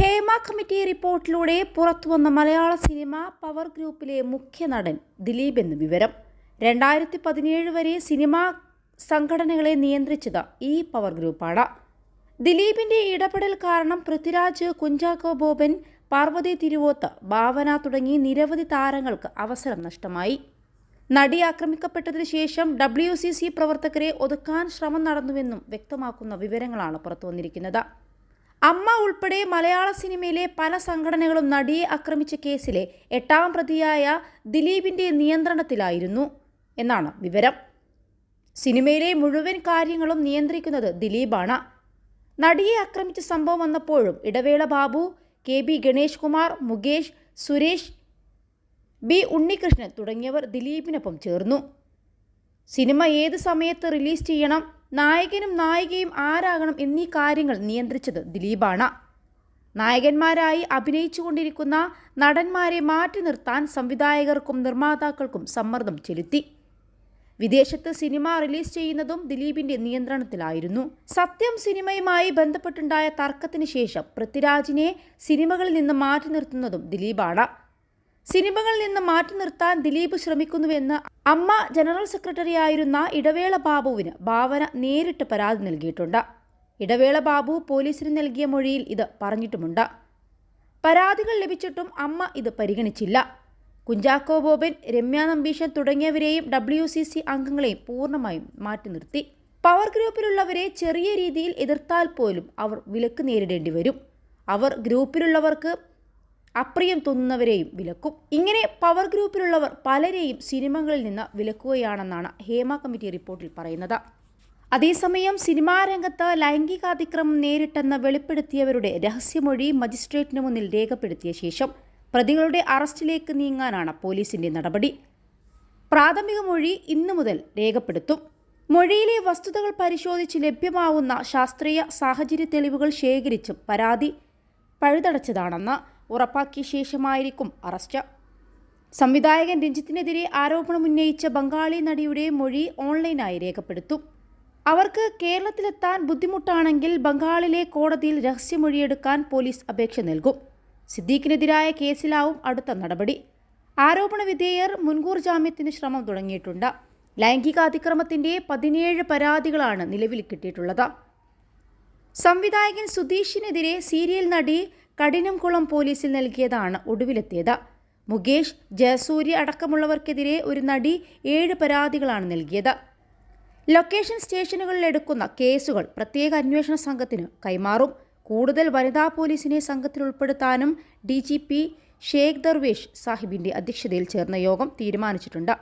Hema committee റിപ്പോർട്ടിലൂടെ പുറത്തുവന്ന മലയാള cinema power ഗ്രൂപ്പിലെ മുഖ്യ നടൻ ദിലീപ് എന്ന വിവരം. രണ്ടായിരത്തി പതിനേഴ് വരെ സിനിമാ സംഘടനകളെ നിയന്ത്രിച്ചത് ഈ പവർ ഗ്രൂപ്പാണ്. ദിലീപിന്റെ ഇടപെടൽ കാരണം പൃഥ്വിരാജ് കുഞ്ചാക്കോ ബോബൻ പാർവതി തിരുവോത്ത് ഭാവന തുടങ്ങി നിരവധി താരങ്ങൾക്ക് അവസരം നഷ്ടമായി. നടി ആക്രമിക്കപ്പെട്ടതിന് ശേഷം ഡബ്ല്യു സി സി പ്രവർത്തകരെ ഒതുക്കാൻ ശ്രമം നടന്നുവെന്നും വ്യക്തമാക്കുന്ന വിവരങ്ങളാണ് പുറത്തുവന്നിരിക്കുന്നത്. അമ്മ ഉൾപ്പെടെ മലയാള സിനിമയിലെ പല സംഘടനകളും നടിയെ ആക്രമിച്ച കേസിലെ എട്ടാം പ്രതിയായ ദിലീപിന്റെ നിയന്ത്രണത്തിലായിരുന്നു എന്നാണ് വിവരം. സിനിമയിലെ മുഴുവൻ കാര്യങ്ങളും നിയന്ത്രിക്കുന്നത് ദിലീപാണ്. നടിയെ ആക്രമിച്ച സംഭവം വന്നപ്പോഴും Idavela Babu K B Ganesh Kumar Mukesh Suresh B Unnikrishnan തുടങ്ങിയവർ ദിലീപിനൊപ്പം ചേർന്നു. സിനിമ ഏത് സമയത്ത് റിലീസ് ചെയ്യണം നായകനും നായികയും ആരാകണം എന്നീ കാര്യങ്ങൾ നിയന്ത്രിച്ചത് ദിലീപാണ്. നായകന്മാരായി അഭിനയിച്ചുകൊണ്ടിരിക്കുന്ന നടന്മാരെ മാറ്റി നിർത്താൻ സംവിധായകർക്കും നിർമ്മാതാക്കൾക്കും സമ്മർദ്ദം ചെലുത്തി. വിദേശത്ത് സിനിമ റിലീസ് ചെയ്യുന്നതും ദിലീപിന്റെ നിയന്ത്രണത്തിലായിരുന്നു. സത്യം സിനിമയുമായി ബന്ധപ്പെട്ടുണ്ടായ തർക്കത്തിന് ശേഷം പൃഥ്വിരാജിനെ സിനിമകളിൽ നിന്ന് മാറ്റി നിർത്തുന്നതും ദിലീപാണ്. സിനിമകളിൽ നിന്ന് മാറ്റി നിർത്താൻ ദിലീപ് ശ്രമിക്കുന്നുവെന്ന് അമ്മ ജനറൽ സെക്രട്ടറി ആയിരുന്ന ഇടവേള ബാബുവിന് ഭാവന നേരിട്ട് പരാതി നൽകിയിട്ടുണ്ട്. ഇടവേള ബാബു പോലീസിന് നൽകിയ മൊഴിയിൽ ഇത് പറഞ്ഞിട്ടുമുണ്ട്. പരാതികൾ ലഭിച്ചിട്ടും അമ്മ ഇത് പരിഗണിച്ചില്ല. കുഞ്ചാക്കോ ബോബൻ രമ്യ നമ്പീശൻ തുടങ്ങിയവരെയും ഡബ്ല്യു സി സി അംഗങ്ങളെയും പൂർണമായും മാറ്റി നിർത്തി. പവർ ഗ്രൂപ്പിലുള്ളവരെ ചെറിയ രീതിയിൽ എതിർത്താൽ പോലും അവർ വിലക്ക് നേരിടേണ്ടി വരും. അവർ ഗ്രൂപ്പിലുള്ളവർക്ക് അപ്രിയം തോന്നുന്നവരെയും വിലക്കും. ഇങ്ങനെ പവർ ഗ്രൂപ്പിലുള്ളവർ പലരെയും സിനിമകളിൽ നിന്ന് വിലക്കുകയാണെന്നാണ് ഹേമ കമ്മിറ്റി റിപ്പോർട്ടിൽ പറയുന്നത്. അതേസമയം സിനിമാ രംഗത്ത് ലൈംഗികാതിക്രമം നേരിട്ടെന്ന് വെളിപ്പെടുത്തിയവരുടെ രഹസ്യമൊഴി മജിസ്ട്രേറ്റിന് മുന്നിൽ രേഖപ്പെടുത്തിയ ശേഷം പ്രതികളുടെ അറസ്റ്റിലേക്ക് നീങ്ങാനാണ് പോലീസിന്റെ നടപടി. പ്രാഥമിക മൊഴി ഇന്നു മുതൽ രേഖപ്പെടുത്തും. മൊഴിയിലെ വസ്തുതകൾ പരിശോധിച്ച് ലഭ്യമാവുന്ന ശാസ്ത്രീയ സാഹചര്യ തെളിവുകൾ ശേഖരിച്ചും പരാതി പഴുതടച്ചതാണെന്ന് ഉറപ്പാക്കിയ ശേഷമായിരിക്കും അറസ്റ്റ്. സംവിധായകൻ രഞ്ജിത്തിനെതിരെ ആരോപണമുന്നയിച്ച ബംഗാളി നടിയുടെ മൊഴി ഓൺലൈനായി രേഖപ്പെടുത്തും. അവർക്ക് കേരളത്തിലെത്താൻ ബുദ്ധിമുട്ടാണെങ്കിൽ ബംഗാളിലെ കോടതിയിൽ രഹസ്യമൊഴിയെടുക്കാൻ പോലീസ് അപേക്ഷ നൽകും. സിദ്ദീഖിനെതിരായ കേസിലാവും അടുത്ത നടപടി. ആരോപണ വിധേയർ മുൻകൂർ ജാമ്യത്തിന് ശ്രമം തുടങ്ങിയിട്ടുണ്ട്. ലൈംഗിക അതിക്രമത്തിന്റെ പതിനേഴ് പരാതികളാണ് നിലവിൽ കിട്ടിയിട്ടുള്ളത്. സംവിധായകൻ സുധീഷിനെതിരെ സീരിയൽ നടി കഠിനംകുളം പോലീസിൽ നൽകിയതാണ് ഒടുവിലെത്തിയത്. മുകേഷ് ജയസൂര്യ അടക്കമുള്ളവർക്കെതിരെ ഒരു നടി ഏഴ് പരാതികളാണ് നൽകിയത്. ലൊക്കേഷൻ സ്റ്റേഷനുകളിൽ എടുക്കുന്ന കേസുകൾ പ്രത്യേക അന്വേഷണ സംഘത്തിന് കൈമാറും. കൂടുതൽ വനിതാ പോലീസിനെ സംഘത്തിൽ ഉൾപ്പെടുത്താനും D G P Shaikh Darvesh സാഹിബിന്റെ അധ്യക്ഷതയിൽ ചേർന്ന യോഗം തീരുമാനിച്ചിട്ടുണ്ട്.